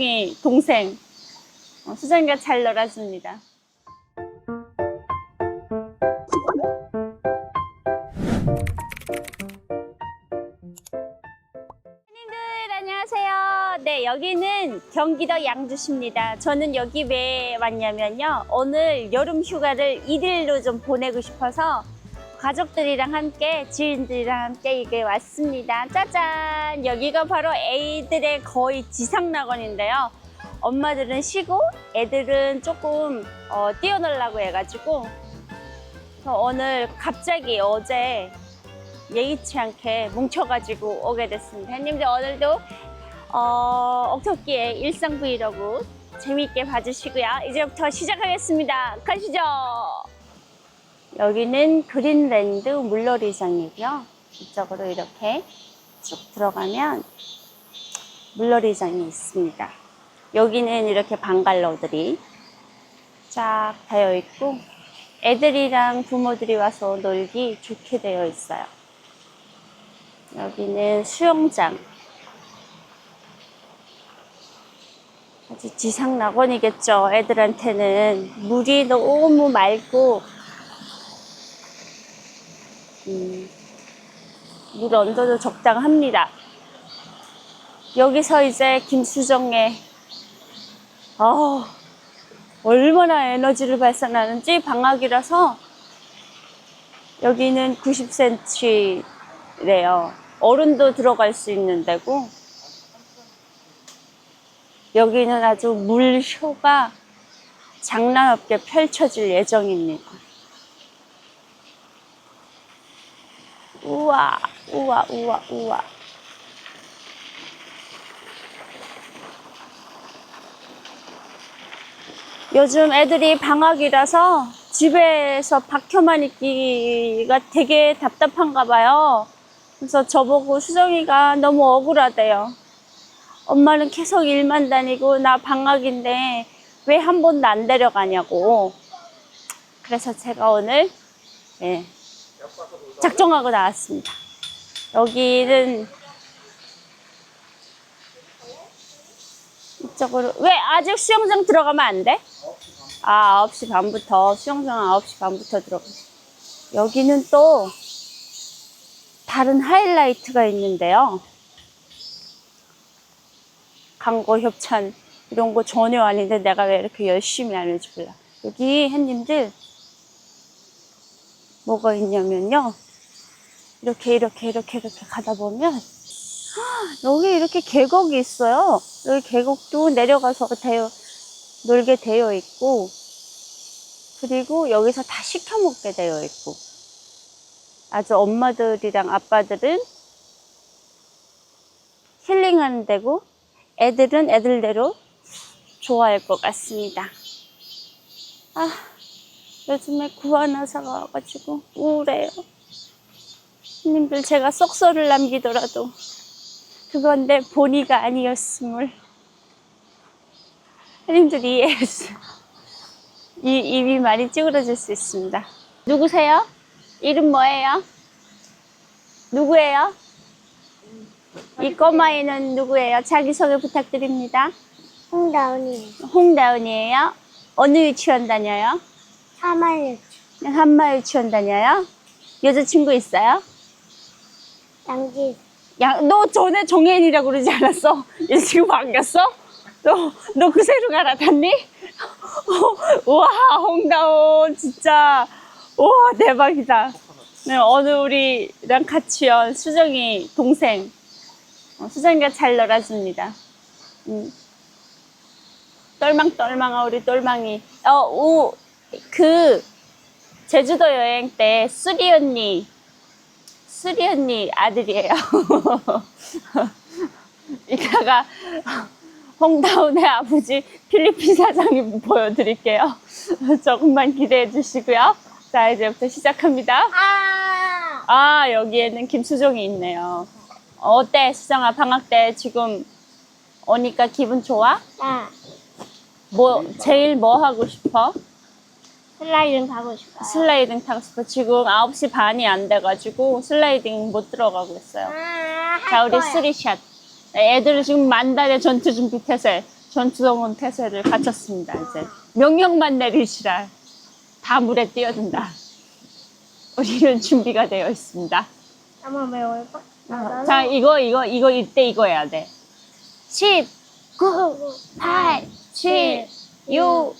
수정이 동생. 어, 수정이가 잘 놀아줍니다. 선생님들 안녕하세요. 네, 여기는 경기도 양주시입니다. 저는 여기 왜 왔냐면요. 오늘 여름 휴가를 일일로 좀 보내고 싶어서 가족들이랑 함께 지인들이랑 함께 이게 왔습니다. 짜잔! 여기가 바로 애들의 거의 지상낙원인데요. 엄마들은 쉬고 애들은 조금 어, 뛰어놀라고 해가지고 오늘 갑자기 어제 예의치 않게 뭉쳐가지고 오게 됐습니다. 형님들 오늘도 어, 옥토끼의 일상 브이로그 재미있게 봐주시고요. 이제부터 시작하겠습니다. 가시죠. 여기는 그린랜드 물놀이장이고요. 이쪽으로 이렇게 쭉 들어가면 물놀이장이 있습니다. 여기는 이렇게 방갈로들이 쫙 되어 있고 애들이랑 부모들이 와서 놀기 좋게 되어 있어요. 여기는 수영장. 아주 지상 낙원이겠죠. 애들한테는 물이 너무 맑고 음, 물 온도도 적당합니다. 여기서 이제 김수정의 어, 얼마나 에너지를 발산하는지 방학이라서 여기는 90cm래요. 어른도 들어갈 수 있는 데고 여기는 아주 물쇼가 장난 없게 펼쳐질 예정입니다. 우와, 우와, 우와, 우와. 요즘 애들이 방학이라서 집에서 박혀만 있기가 되게 답답한가 봐요. 그래서 저보고 수정이가 너무 억울하대요. 엄마는 계속 일만 다니고 나 방학인데 왜 한 번도 안 데려가냐고. 그래서 제가 오늘 예, 작정하고 나왔습니다. 여기는 이쪽으로 왜 아직 수영장 들어가면 안 돼? 아 9시 반부터 수영장 9시 반부터 들어가. 여기는 또 다른 하이라이트가 있는데요. 광고 협찬 이런 거 전혀 아닌데 내가 왜 이렇게 열심히 하는지 몰라. 여기 햇님들 뭐가 있냐면요. 이렇게 이렇게 이렇게 이렇게 가다 보면 여기 이렇게 계곡이 있어요. 여기 계곡도 내려가서 되어, 놀게 되어 있고, 그리고 여기서 다 시켜 먹게 되어 있고, 아주 엄마들이랑 아빠들은 힐링하는 데고, 애들은 애들대로 좋아할 것 같습니다. 아, 요즘에 구하나사가 와가지고 우울해요. 님들 제가 썩소를 남기더라도 그건 내 본의가 아니었음을 하님들이 이해했어. 이 입이 많이 찌그러질 수 있습니다. 누구세요? 이름 뭐예요? 누구예요? 이 꼬마이는 누구예요? 자기소개 부탁드립니다. 홍다운이 홍다운이에요. 어느 유치원 다녀요? 3월 한마 유치원 다녀요? 여자친구 있어요? 양지 야, 너 전에 정혜인이라고 그러지 않았어? 얘 지금 바뀌었어? 너, 너 그새로 갈아탔니? 우와, 홍다운, 진짜. 우와, 대박이다. 네, 오늘 우리랑 같이 온 수정이 동생. 어, 수정이가 잘 놀아줍니다. 음. 똘망똘망아, 우리 똘망이. 어, 우, 그, 제주도 여행 때 수리 언니, 수리 언니 아들이에요. 이따가 홍다운의 아버지 필리핀 사장님 보여드릴게요. 조금만 기대해 주시고요. 자, 이제부터 시작합니다. 아 아, 여기에는 김수정이 있네요. 어때, 수정아? 방학 때 지금 오니까 기분 좋아? 나 뭐, 제일 뭐 하고 싶어? 슬라이딩 가고 싶어요. 슬라이딩 타고 싶어. 지금 9시 반이 안 돼가지고 슬라이딩 못 들어가고 있어요. 아, 할 자, 우리. 쓰리샷. 애들은 지금 만달의 전투 준비 태세. 전투동원 태세를 갖췄습니다. 이제 명령만 내리시라 다 물에 뛰어든다. 우리는 준비가 되어 있습니다. 한번 외워봐. 어, 자 이거 이거 이거 이때 이거 해야 돼. 10, 9, 8, 7, 6, 5,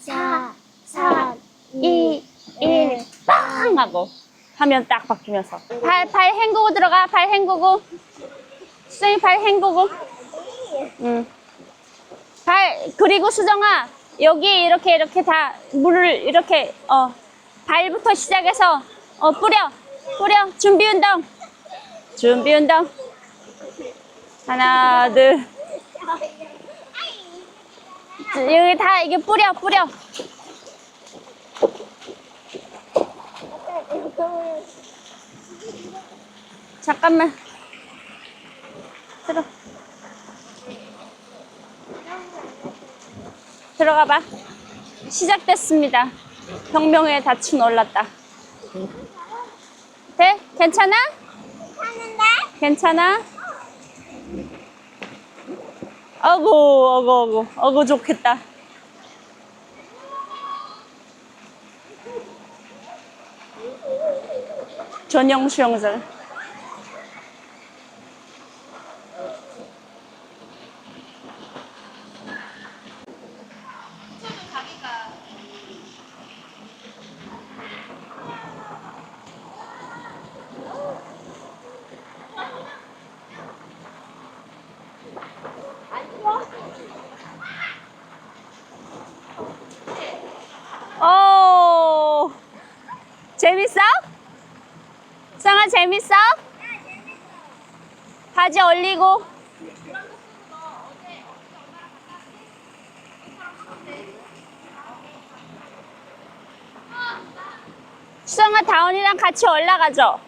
4, 3, 2, 1, 빵! 하고 하면 딱 바뀌면서. 발, 발 헹구고 들어가 발 헹구고. 수정이 발 헹구고. 응. 발 그리고 수정아 여기 이렇게 이렇게 다 물을 이렇게 어 발부터 시작해서 어 뿌려 뿌려. 준비 운동. 준비 운동. 하나 둘. 여기 다 이게 뿌려 뿌려 잠깐만. 들어. 들어가 봐. 시작됐습니다. 병명에 다친 올랐다. 돼? 괜찮아? 하는데? 괜찮아? 어구, 어구, 어구, 어구, 좋겠다. 전용 수영장. 오, 재밌어? 상아 재밌어? 바지 얼리고. 수정아 다운이랑 같이 올라가죠.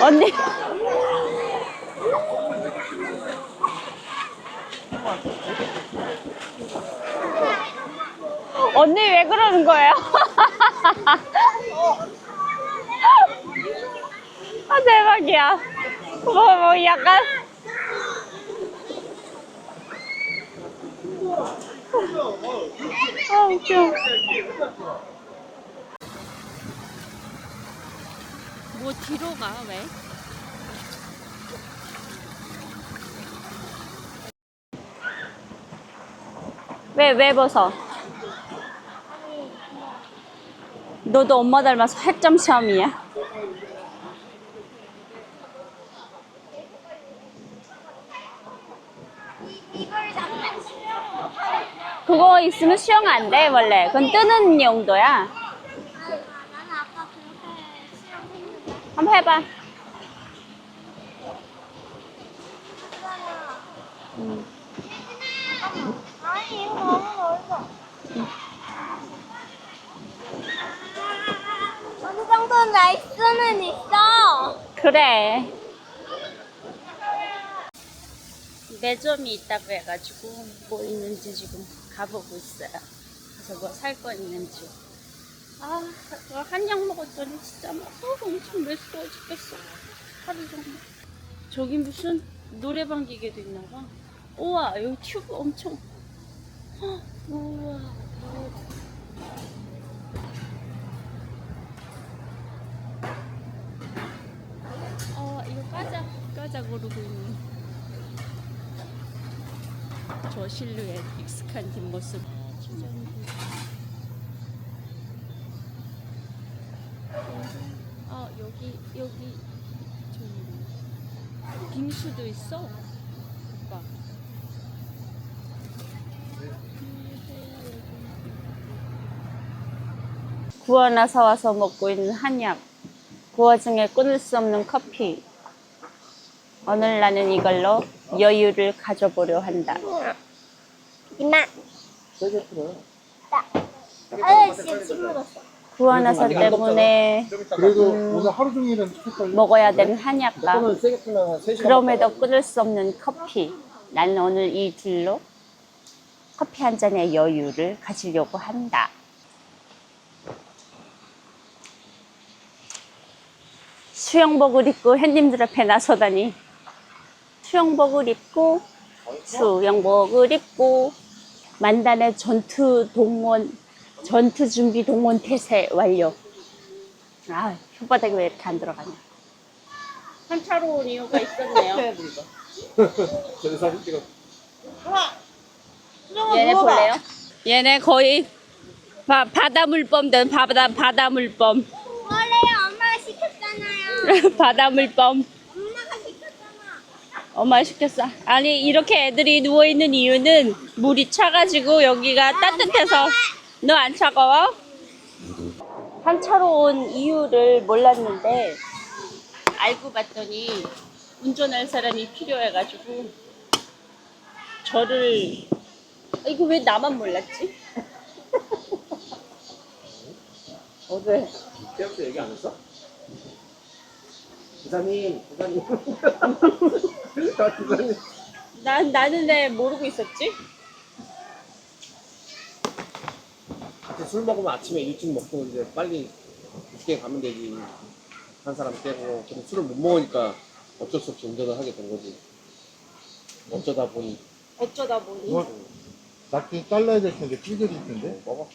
언니. 언니 왜 그러는 거예요? 아 대박이야. 뭐 뭐 약간 아 웃겨. 뭐 뒤로 가 왜? 왜, 왜 벗어? 너도 엄마 닮아서 핵점 시험이야. 이걸 잠깐 치려고 그거 있으면 수영 안 돼, 원래. 그건 뜨는 용도야. 한번 해봐. 음. 아니 이거 너무 넓어. 어느 정도 날수는 있어. 그래. 매점이 있다고 해가지고 뭐 있는지 지금 가보고 있어요. 그래서 뭐 살 거 있는지. 아, 그거 한약 먹었더니 진짜 막 어, 엄청 메스꺼워 죽겠어. 하루 종일. 저기 무슨 노래방 기계도 있나 봐. 우와, 여기 튜브 엄청. 헉, 우와. 어, 이거 까작, 까작 오르고 있는. 저 실루엣, 익숙한 뒷모습. 아, 여기, 여기, 저기. 빙수도 있어. 오빠. 구하나 사와서 먹고 있는 한약. 그 와중에 끊을 수 없는 커피. 오늘 나는 이걸로 여유를 가져보려 한다. 이마. 세게 틀어. 아저씨 침 묻었어. 구하나사 때문에 그래도 오늘 하루 종일은 할 먹어야 되는 한약과 오늘 세게 틀면 3시간. 그럼에도 끊을 수 없는 커피. 나는 오늘 이 둘로 커피 한 잔의 여유를 가지려고 한다. 수영복을 입고 햇님들 앞에 나서다니 수영복을 입고 수영복을 입고 만단의 전투 동원 전투 준비 동원 태세 완료. 아 혓바닥이 왜 이렇게 안 들어가냐? 한차로 온 이유가 있었네요. 제 사진 찍었 얘네 볼래요? 얘네 거의 바, 바다 물범 된 바다 바다 물범 원래 엄마가 시켰잖아요. 바다 물범. 엄마 시켰어. 아니 이렇게 애들이 누워 있는 이유는 물이 차가지고 여기가 따뜻해서 너 안 차가워? 한차로 온 이유를 몰랐는데 알고 봤더니 운전할 사람이 필요해가지고 저를 아, 이거 왜 나만 몰랐지? 어제 태엽씨 얘기 안 했어? 부사님, 부사님. 나 부사님. 난 나는 왜 모르고 있었지? 같이 술 먹으면 아침에 일찍 먹고 이제 빨리 늦게 가면 되지. 한 사람 빼고. 근데 술을 못 먹으니까 어쩔 수 없이 운전을 하게 된 거지. 어쩌다 보니. 어쩌다 보니 이거 낙지 잘라야 될 텐데 삐들일 텐데 먹어.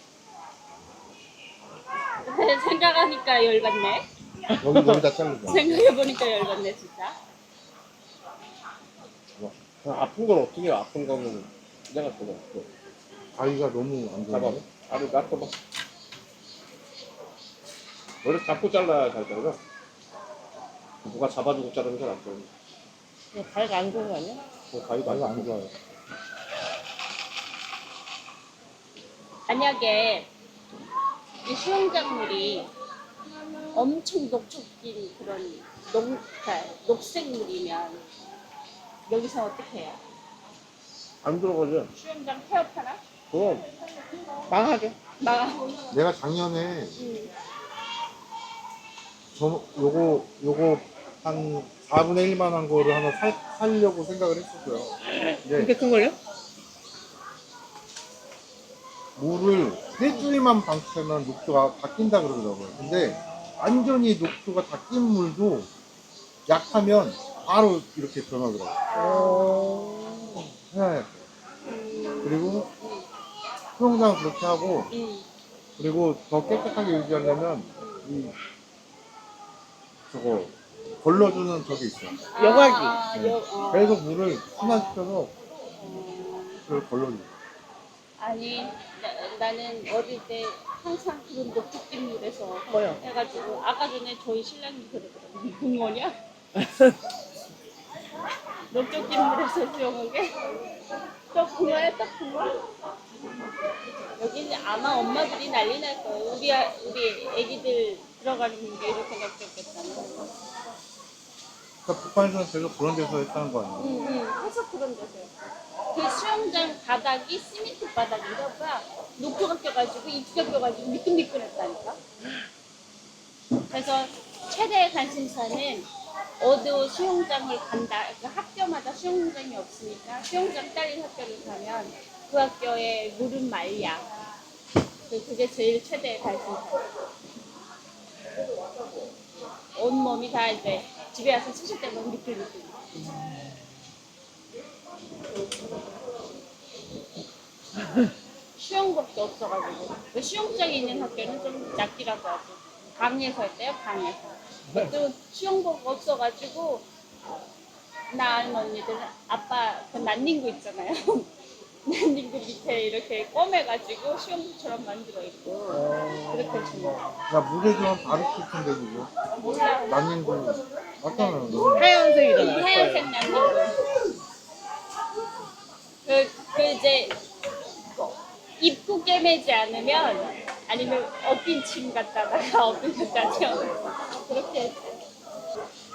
생각하니까 열받네. 여기 여기다 자르자 생각해보니까 열받네 진짜. 그냥 아픈 건 어떻게 해? 아픈 거는 내가 그거 없어. 가위가 너무 안 잡아. 좋아 알을 놔둬봐. 원래 잡고 잘라야 잘 잘라. 누가 잡아주고 자르는 건 안 좋아. 가위가 안 좋은 거 아니야? 뭐 가위도 가위가 안안 좋아요 만약에 이 수영장물이 엄청 녹촉진 그런 녹, 그러니까 녹색물이면 여기서 어떻게 해요? 안 들어가죠. 수영장 폐업하나? 그럼 망하게. 막 내가 작년에 저 요거 요거 한 4분의 1만 한 거를 하나 살, 살려고 생각을 했었어요 근데 큰 걸요? 물을 세 줄만 방치하면 녹조가 바뀐다 그러더라고요. 근데 완전히 녹조가 다 낀 물도 약하면 바로 이렇게 변하더라고요. 해야 돼. 그리고 수영장 그렇게 하고 음. 그리고 더 깨끗하게 유지하려면 이 저거 걸러주는 저게 있어요. 아, 네. 여, 어. 그래서 물을 순환시켜서 그걸 걸러줘요. 아니 나, 나는 어릴 때 항상 그런 녹촉진 물에서 뭐요? 해가지고 아까 전에 저희 신랑이 그러더라고요. 붕어냐? 녹촉진 물에서 수영한 게? 또 붕어야 또 붕어? 여기는 아마 엄마들이 난리 날 거예요. 우리, 아- 우리 애기들 들어가는 게 이렇게 납작겠다는. 그러니까 북한에서는 계속 그런 데서 했다는 거 아니에요? 응, 응. 해서 그런 데서요. 그 수영장 바닥이 시멘트 바닥인가 녹조가 껴가지고 입수가 껴가지고 미끈미끈했다니까. 그래서 최대의 관심사는 어느 수영장을 간다. 그 학교마다 수영장이 없으니까 수영장 딸린 학교를 가면 그 학교의 물은 맑냐. 그- 그게 제일 최대의 관심사. 온몸이 다 이제 집에 와서 씻을 때 너무 미끌미끌. 수영복도 없어가지고 그 수영장에 있는 학교는 좀 낫기라고 하죠 강에서 했대요 강에서 또 수영복 없어가지고 나 언니들은 아빠 그 난닝구 있잖아요 난닝구 밑에 이렇게 꿰매가지고 수영복처럼 만들어 있고 그렇게 거 야, 물에 좀 바로 칠 텐데, 그거. 몰라 난닝구. 맞잖아요, 너. 하얀색이잖아요. 하얀색 난닝구 그, 그 이제 입고 깨매지 않으면 아니면 엎인 침 갖다가 엎인 갖다가 그렇게.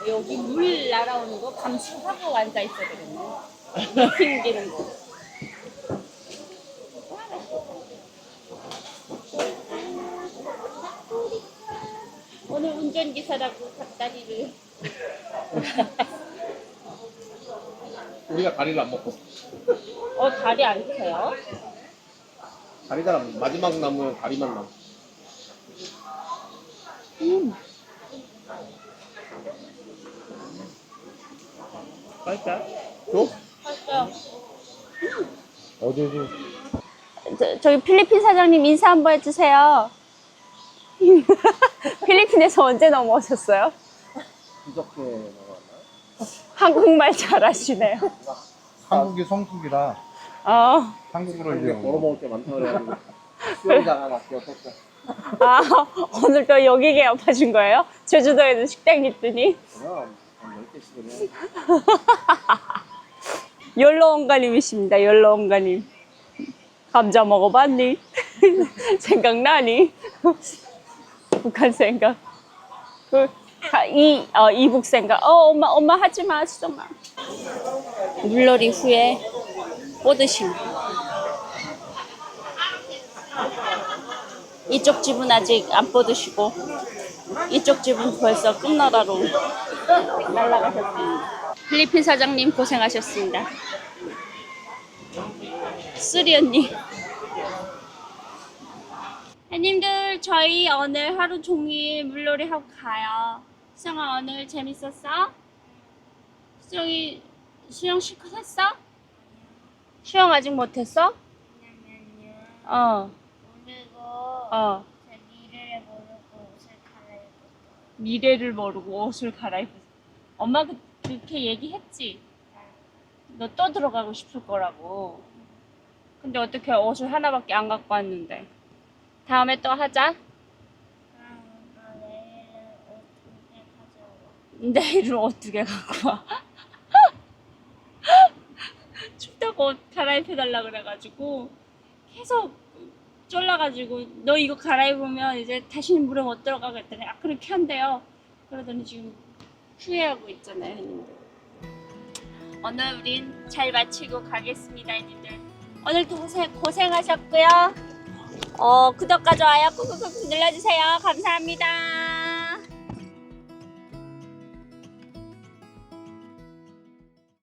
여기 물 날아오는 거 감시하고 앉아 있어야 되겠네. 물 튕기는 거. 오늘 운전기사라고 닭다리를 우리가 다리를 안 먹고. 어 다리 안 펴요? 다리가 마지막 남으면 다리만 남. 맛있다. 줘? 어제 좀 저, 저기 필리핀 사장님 인사 한번 해주세요. 필리핀에서 언제 넘어오셨어요? 먹었나? 한국말 잘하시네요. 한국이 성숙이라 어, 한국으로 이제 걸어 먹을 게 많다 그래가지고 수영장 하나 기억했어. 아, 오늘 또 여기 개업하신 거예요? 제주도에도 식당 있더니. 그럼 한 10개씩은 해. 연로원가님이십니다. 연로원가님. 감자 먹어봤니? 생각나니? 북한 생각. 그, 가- 이, 어, 이북 생각. 어, 엄마, 엄마 하지 마, 수정아. 물놀이 후에 뽀드심. 이쪽 집은 아직 안 뻗으시고, 이쪽 집은 벌써 끝나라로 날아가셨습니다. 필리핀 사장님 고생하셨습니다. 쓰리 언니. 해님들 저희 오늘 하루 종일 물놀이 하고 가요. 수영아 오늘 재밌었어? 수영이 수영 실컷 했어? 수영 아직 못했어? 왜냐면요. 어, 오늘도 어. 제 미래를 모르고 옷을 갈아입었어요. 미래를 모르고 옷을 갈아입었어. 엄마 그, 그렇게 얘기했지. 너 또 들어가고 싶을 거라고. 근데 어떻게 옷을 하나밖에 안 갖고 왔는데. 다음에 또 하자. 그럼 아, 내일은 옷 두개 가져와. 내일은 옷두개 갖고 와. 춥다고 옷 갈아입혀달라 그래가지고 계속 쫄라가지고 너 이거 갈아입으면 이제 다시는 물에 못 들어가 그랬더니 아 그렇게 한대요. 그러더니 지금 후회하고 있잖아요, 형님들. 오늘 우린 잘 마치고 가겠습니다, 형님들. 오늘도 고생, 고생하셨고요. 어, 구독과 좋아요 꾹꾹꾹 눌러주세요. 감사합니다.